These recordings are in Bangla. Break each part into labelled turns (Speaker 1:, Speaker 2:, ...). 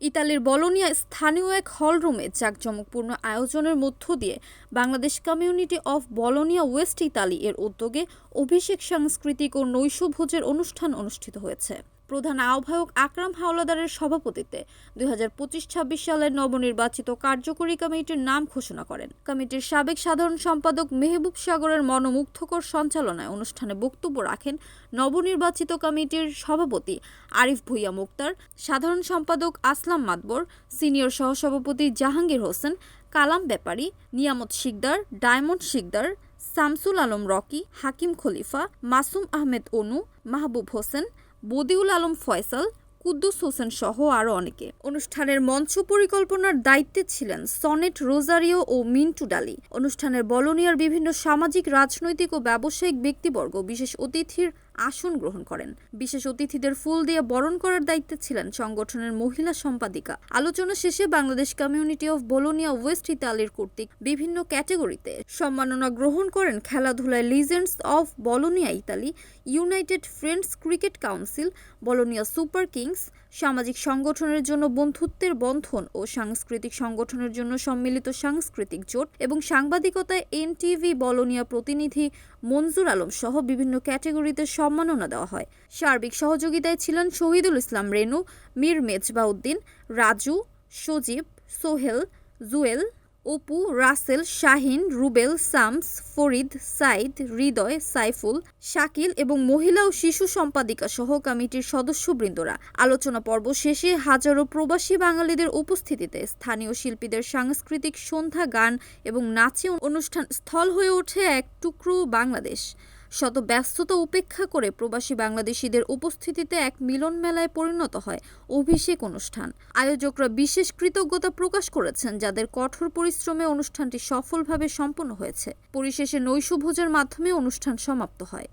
Speaker 1: ইতালির বলোনিয়া স্থানীয় এক হলরুমে জাঁকজমকপূর্ণ আয়োজনের মধ্য দিয়ে Bangladesh community of Bologna west Italy এর উদ্যোগে অভিষেক সাংস্কৃতিক ও নৈশভোজের অনুষ্ঠান অনুষ্ঠিত হয়েছে। প্রধান আহ্বায়ক আকরাম হাওলাদারের সভাপতিত্বে দুই হাজার পঁচিশ ছাব্বিশ সালের নবনির্বাচিত কার্যকরী কমিটির নাম ঘোষণা করেন। কমিটির সাবেক সাধারণ সম্পাদক মেহবুব সাগরের মনোমুগ্ধকর সঞ্চালনায় অনুষ্ঠানে বক্তব্য রাখেন নবনির্বাচিত কমিটির সভাপতি আরিফ ভুইয়া মুক্তার, সাধারণ সম্পাদক আসলাম মাতবর, সিনিয়র সহসভাপতি জাহাঙ্গীর হোসেন, কালাম ব্যাপারী, নিয়ামত শিকদার, ডায়মন্ড শিকদার, শামসুল আলম রকি, হাকিম খলিফা, মাসুম আহমেদ অনু, মাহবুব হোসেন বদিউল আলম ফয়সাল, কুদ্দুস হোসেন সহ আরও অনেকে। অনুষ্ঠানের মঞ্চ পরিকল্পনার দায়িত্বে ছিলেন সনেট রোজারিও ও মিন্টু ডালি। অনুষ্ঠানের বলনিয়ার বিভিন্ন সামাজিক, রাজনৈতিক ও ব্যবসায়িক ব্যক্তিবর্গ, বিশেষ অতিথির আসন গ্রহণ করেন। বিশেষ অতিথিদের ফুল দিয়ে বরণ করার দায়িত্বে ছিলেন সংগঠনের মহিলা সম্পাদিকা। আলোচনা শেষে Bangladesh community of Bologna west ইতালির কর্তৃক বিভিন্ন ক্যাটাগরিতে সম্মাননা গ্রহণ করেন খেলাধুলায় legends of Bologna Italy United Friends cricket council Bologna super kings সামাজিক সংগঠনের জন্য বন্ধুত্বের বন্ধন ও সাংস্কৃতিক সংগঠনের জন্য সম্মিলিত সাংস্কৃতিক জোট এবং সাংবাদিকতায় এনটিভি বলোনিয়া প্রতিনিধি মঞ্জুর আলম সহ বিভিন্ন ক্যাটাগরিতে সম্মাননা দেওয়া হয়। সার্বিক সহযোগিতায় ছিলেন শহীদুল ইসলাম রেনু মীর মেজবাউদ্দিন, রাজু, সজীব, সোহেল, জুয়েল, অপু, রাসেল, শাহিন, রুবেল, সামস, ফরিদ, সাইদ, হৃদয়, সাইফুল, শাকিল এবং মহিলা ও শিশু সম্পাদিকা সহ কমিটির সদস্যবৃন্দরা। আলোচনা পর্ব শেষে হাজারো প্রবাসী বাঙালিদের উপস্থিতিতে স্থানীয় শিল্পীদের সাংস্কৃতিক সন্ধ্যা, গান এবং নাচে অনুষ্ঠান স্থল হয়ে ওঠে এক টুকরো বাংলাদেশ। শত ব্যস্ততা উপেক্ষা করে প্রবাসী বাংলাদেশিদের উপস্থিতিতে এক মিলন মেলায় পরিণত হয় অভিষেক অনুষ্ঠান। আয়োজকরা বিশেষ কৃতজ্ঞতা প্রকাশ করেছেন, যাদের কঠোর পরিশ্রমে অনুষ্ঠানটি সফলভাবে সম্পন্ন হয়েছে। পরিশেষে নৈশভোজের মাধ্যমে অনুষ্ঠান সমাপ্ত হয়।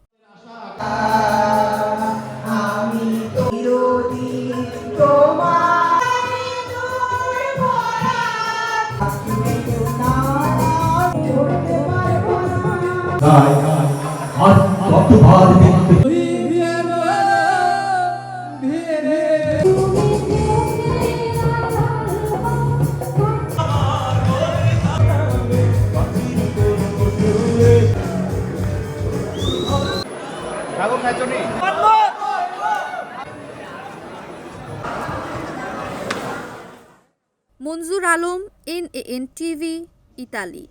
Speaker 2: তাই
Speaker 1: Manjur Alam N A N TV Italy